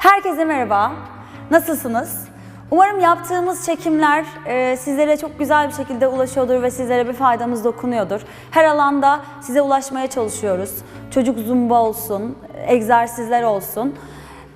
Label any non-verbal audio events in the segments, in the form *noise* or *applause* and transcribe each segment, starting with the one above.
Herkese merhaba. Nasılsınız? Umarım yaptığımız çekimler e, sizlere çok güzel bir şekilde ulaşıyordur ve sizlere bir faydamız dokunuyordur. Her alanda size ulaşmaya çalışıyoruz. Çocuk zumba olsun, egzersizler olsun.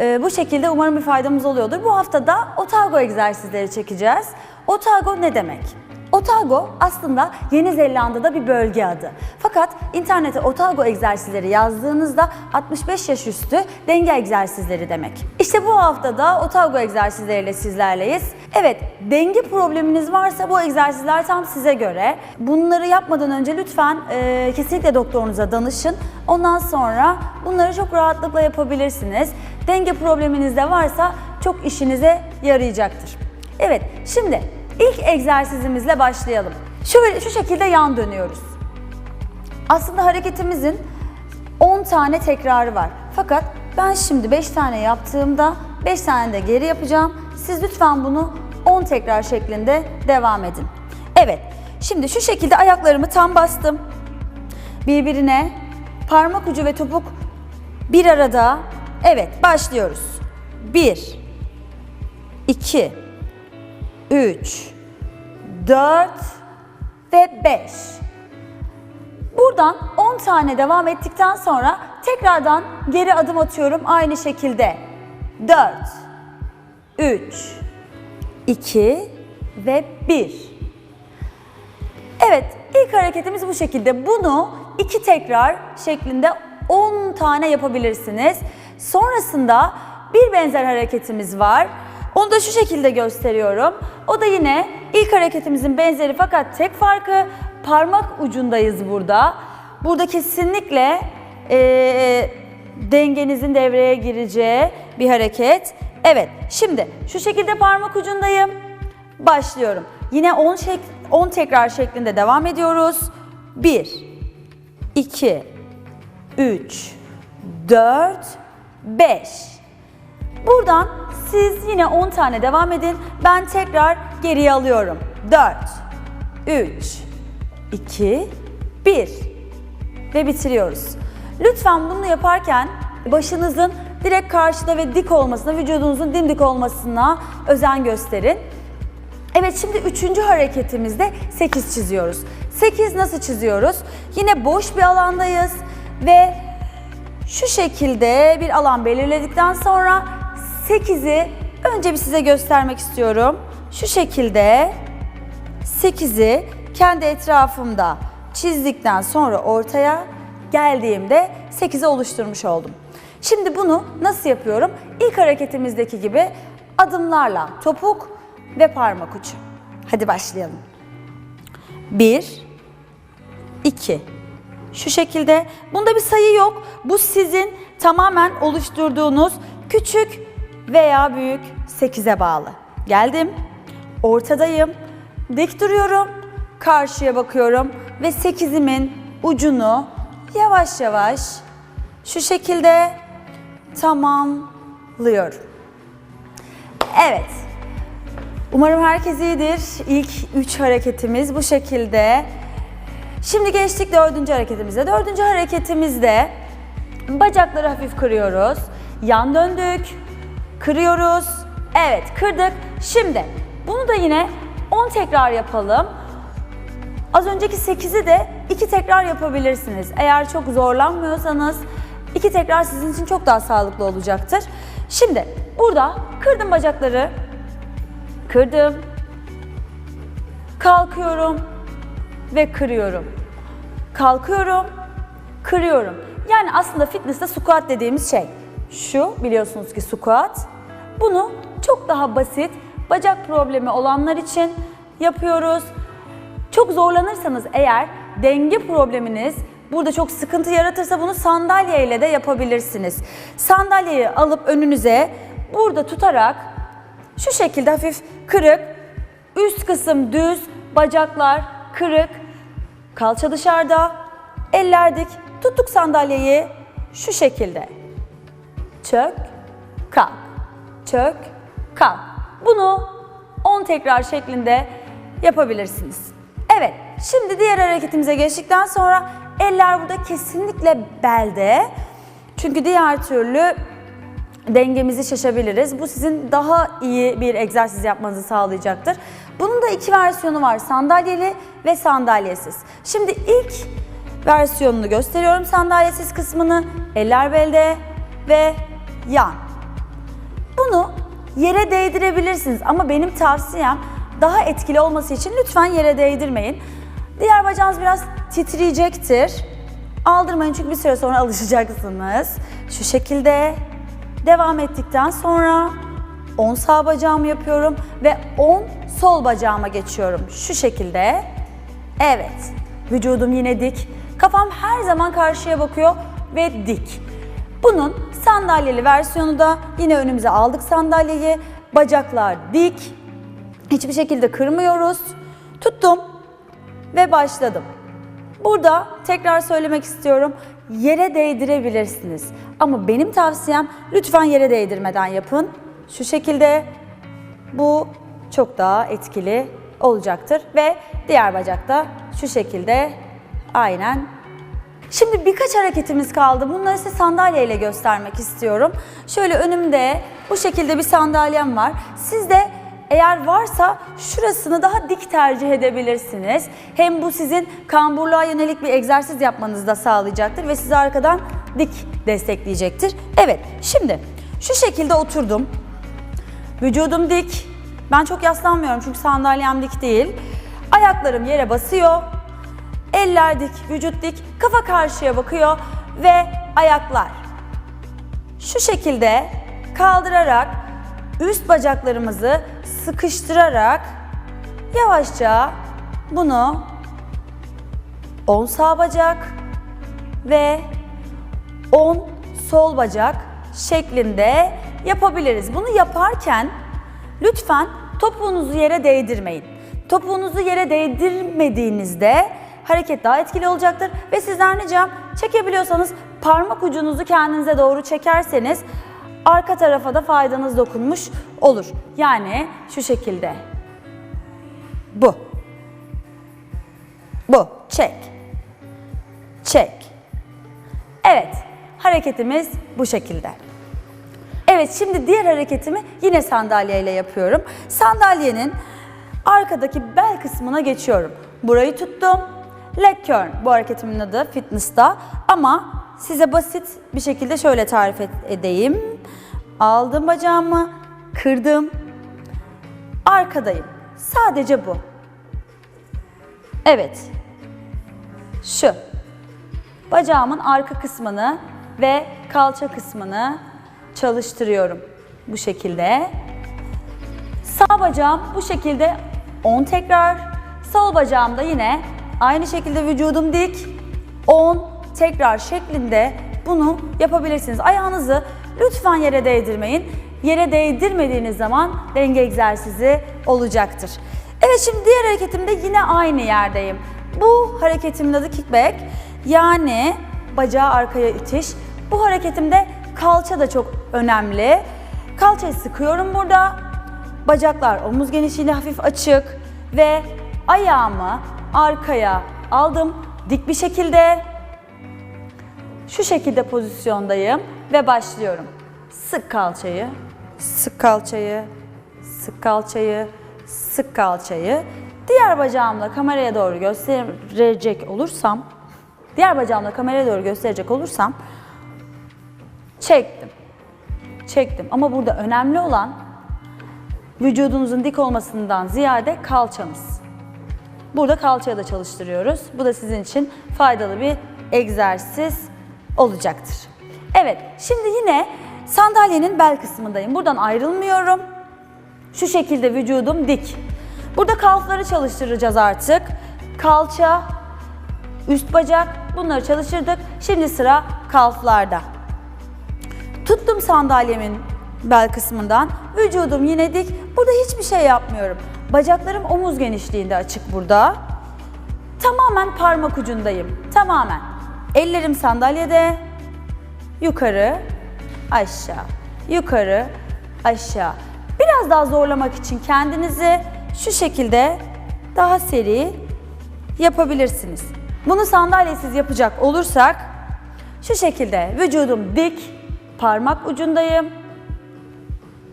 E, bu şekilde umarım bir faydamız oluyordur. Bu hafta da otago egzersizleri çekeceğiz. Otago ne demek? Otago aslında Yeni Zelanda'da bir bölge adı. Fakat internete Otago egzersizleri yazdığınızda 65 yaş üstü denge egzersizleri demek. İşte bu hafta da Otago egzersizleriyle sizlerleyiz. Evet, denge probleminiz varsa bu egzersizler tam size göre. Bunları yapmadan önce lütfen e, kesinlikle doktorunuza danışın. Ondan sonra bunları çok rahatlıkla yapabilirsiniz. Denge probleminiz de varsa çok işinize yarayacaktır. Evet, şimdi İlk egzersizimizle başlayalım. Şöyle şu şekilde yan dönüyoruz. Aslında hareketimizin 10 tane tekrarı var. Fakat ben şimdi 5 tane yaptığımda 5 tane de geri yapacağım. Siz lütfen bunu 10 tekrar şeklinde devam edin. Evet. Şimdi şu şekilde ayaklarımı tam bastım. Birbirine parmak ucu ve topuk bir arada. Evet, başlıyoruz. 1 2 3, 4 ve 5. Buradan 10 tane devam ettikten sonra tekrardan geri adım atıyorum aynı şekilde. 4, 3, 2 ve 1. Evet, ilk hareketimiz bu şekilde. Bunu iki tekrar şeklinde 10 tane yapabilirsiniz. Sonrasında bir benzer hareketimiz var. Onu da şu şekilde gösteriyorum. O da yine ilk hareketimizin benzeri fakat tek farkı parmak ucundayız burada. Burada kesinlikle e, dengenizin devreye gireceği bir hareket. Evet, şimdi şu şekilde parmak ucundayım. Başlıyorum. Yine 10 şek 10 tekrar şeklinde devam ediyoruz. 1 2 3 4 5 Buradan siz yine 10 tane devam edin. Ben tekrar geriye alıyorum. 4, 3, 2, 1 ve bitiriyoruz. Lütfen bunu yaparken başınızın direkt karşıda ve dik olmasına, vücudunuzun dimdik olmasına özen gösterin. Evet şimdi üçüncü hareketimizde 8 çiziyoruz. 8 nasıl çiziyoruz? Yine boş bir alandayız ve şu şekilde bir alan belirledikten sonra 8'i önce bir size göstermek istiyorum. Şu şekilde 8'i kendi etrafımda çizdikten sonra ortaya geldiğimde 8'i oluşturmuş oldum. Şimdi bunu nasıl yapıyorum? İlk hareketimizdeki gibi adımlarla topuk ve parmak ucu. Hadi başlayalım. 1 2 Şu şekilde. Bunda bir sayı yok. Bu sizin tamamen oluşturduğunuz küçük veya büyük 8'e bağlı. Geldim. Ortadayım. Dik duruyorum. Karşıya bakıyorum ve 8'imin ucunu yavaş yavaş şu şekilde tamamlıyorum. Evet. Umarım herkes iyidir. İlk 3 hareketimiz bu şekilde. Şimdi geçtik dördüncü hareketimize. Dördüncü hareketimizde bacakları hafif kırıyoruz. Yan döndük. Kırıyoruz. Evet kırdık. Şimdi bunu da yine 10 tekrar yapalım. Az önceki 8'i de 2 tekrar yapabilirsiniz. Eğer çok zorlanmıyorsanız 2 tekrar sizin için çok daha sağlıklı olacaktır. Şimdi burada kırdım bacakları. Kırdım. Kalkıyorum ve kırıyorum. Kalkıyorum, kırıyorum. Yani aslında fitness'te squat dediğimiz şey şu biliyorsunuz ki squat. Bunu çok daha basit bacak problemi olanlar için yapıyoruz. Çok zorlanırsanız eğer denge probleminiz burada çok sıkıntı yaratırsa bunu sandalye ile de yapabilirsiniz. Sandalyeyi alıp önünüze burada tutarak şu şekilde hafif kırık, üst kısım düz, bacaklar kırık, kalça dışarıda, eller dik, tuttuk sandalyeyi şu şekilde çök, kalk, çök, kalk. Bunu 10 tekrar şeklinde yapabilirsiniz. Evet, şimdi diğer hareketimize geçtikten sonra eller burada kesinlikle belde. Çünkü diğer türlü dengemizi şaşabiliriz. Bu sizin daha iyi bir egzersiz yapmanızı sağlayacaktır. Bunun da iki versiyonu var. Sandalyeli ve sandalyesiz. Şimdi ilk versiyonunu gösteriyorum sandalyesiz kısmını. Eller belde ve yan. Bunu yere değdirebilirsiniz ama benim tavsiyem daha etkili olması için lütfen yere değdirmeyin. Diğer bacağınız biraz titreyecektir. Aldırmayın çünkü bir süre sonra *laughs* alışacaksınız. Şu şekilde devam ettikten sonra 10 sağ bacağımı yapıyorum ve 10 sol bacağıma geçiyorum. Şu şekilde. Evet. Vücudum yine dik. Kafam her zaman karşıya bakıyor ve dik. Bunun sandalyeli versiyonu da yine önümüze aldık sandalyeyi. Bacaklar dik. Hiçbir şekilde kırmıyoruz. Tuttum ve başladım. Burada tekrar söylemek istiyorum. Yere değdirebilirsiniz. Ama benim tavsiyem lütfen yere değdirmeden yapın. Şu şekilde bu çok daha etkili olacaktır ve diğer bacakta şu şekilde aynen Şimdi birkaç hareketimiz kaldı. Bunları size sandalyeyle göstermek istiyorum. Şöyle önümde bu şekilde bir sandalyem var. Siz de eğer varsa şurasını daha dik tercih edebilirsiniz. Hem bu sizin kamburluğa yönelik bir egzersiz yapmanızı da sağlayacaktır ve sizi arkadan dik destekleyecektir. Evet, şimdi şu şekilde oturdum. Vücudum dik. Ben çok yaslanmıyorum çünkü sandalyem dik değil. Ayaklarım yere basıyor. Eller dik, vücut dik, kafa karşıya bakıyor ve ayaklar. Şu şekilde kaldırarak üst bacaklarımızı sıkıştırarak yavaşça bunu 10 sağ bacak ve 10 sol bacak şeklinde yapabiliriz. Bunu yaparken lütfen topuğunuzu yere değdirmeyin. Topuğunuzu yere değdirmediğinizde hareket daha etkili olacaktır ve sizden ricam çekebiliyorsanız parmak ucunuzu kendinize doğru çekerseniz arka tarafa da faydanız dokunmuş olur. Yani şu şekilde. Bu. Bu. Çek. Çek. Evet. Hareketimiz bu şekilde. Evet şimdi diğer hareketimi yine sandalyeyle yapıyorum. Sandalyenin arkadaki bel kısmına geçiyorum. Burayı tuttum. Leg curl bu hareketimin adı fitness'ta ama size basit bir şekilde şöyle tarif edeyim. Aldım bacağımı, kırdım. Arkadayım. Sadece bu. Evet. Şu. Bacağımın arka kısmını ve kalça kısmını çalıştırıyorum. Bu şekilde. Sağ bacağım bu şekilde 10 tekrar. Sol bacağım da yine aynı şekilde vücudum dik 10 tekrar şeklinde bunu yapabilirsiniz. Ayağınızı lütfen yere değdirmeyin. Yere değdirmediğiniz zaman denge egzersizi olacaktır. Evet şimdi diğer hareketimde yine aynı yerdeyim. Bu hareketimin adı kickback. Yani bacağı arkaya itiş. Bu hareketimde kalça da çok önemli. Kalçayı sıkıyorum burada. Bacaklar omuz genişliğinde hafif açık ve ayağımı arkaya aldım. Dik bir şekilde şu şekilde pozisyondayım ve başlıyorum. Sık kalçayı, sık kalçayı, sık kalçayı, sık kalçayı. Diğer bacağımla kameraya doğru gösterecek olursam, diğer bacağımla kameraya doğru gösterecek olursam çektim. Çektim ama burada önemli olan vücudunuzun dik olmasından ziyade kalçanız. Burada kalçayı da çalıştırıyoruz. Bu da sizin için faydalı bir egzersiz olacaktır. Evet, şimdi yine sandalyenin bel kısmındayım. Buradan ayrılmıyorum. Şu şekilde vücudum dik. Burada kalfları çalıştıracağız artık. Kalça, üst bacak bunları çalıştırdık. Şimdi sıra kalflarda. Tuttum sandalyemin bel kısmından. Vücudum yine dik. Burada hiçbir şey yapmıyorum. Bacaklarım omuz genişliğinde açık burada. Tamamen parmak ucundayım. Tamamen. Ellerim sandalyede. Yukarı, aşağı. Yukarı, aşağı. Biraz daha zorlamak için kendinizi şu şekilde daha seri yapabilirsiniz. Bunu sandalyesiz yapacak olursak şu şekilde vücudum dik, parmak ucundayım.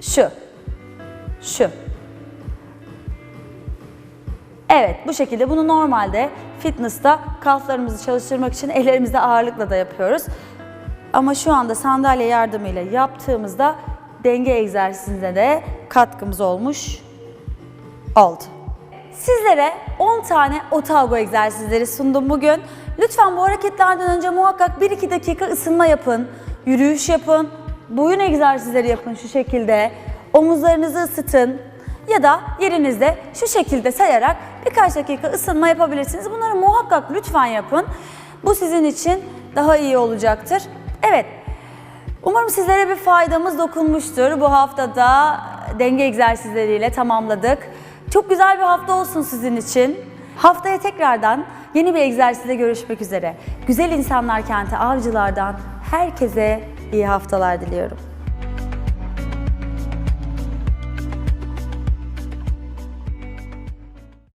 Şu. Şu. Evet bu şekilde bunu normalde fitness'ta kalflarımızı çalıştırmak için *laughs* ellerimizde ağırlıkla da yapıyoruz. Ama şu anda sandalye yardımıyla yaptığımızda denge egzersizinde de katkımız olmuş oldu. Sizlere 10 tane otago egzersizleri sundum bugün. Lütfen bu hareketlerden önce muhakkak 1-2 dakika ısınma yapın. Yürüyüş yapın. Boyun egzersizleri yapın şu şekilde. Omuzlarınızı ısıtın. Ya da yerinizde şu şekilde sayarak birkaç dakika ısınma yapabilirsiniz. Bunları muhakkak lütfen yapın. Bu sizin için daha iyi olacaktır. Evet, Umarım sizlere bir faydamız dokunmuştur. Bu haftada denge egzersizleriyle tamamladık. Çok güzel bir hafta olsun sizin için. Haftaya tekrardan yeni bir egzersizle görüşmek üzere. Güzel insanlar kenti avcılardan herkese iyi haftalar diliyorum.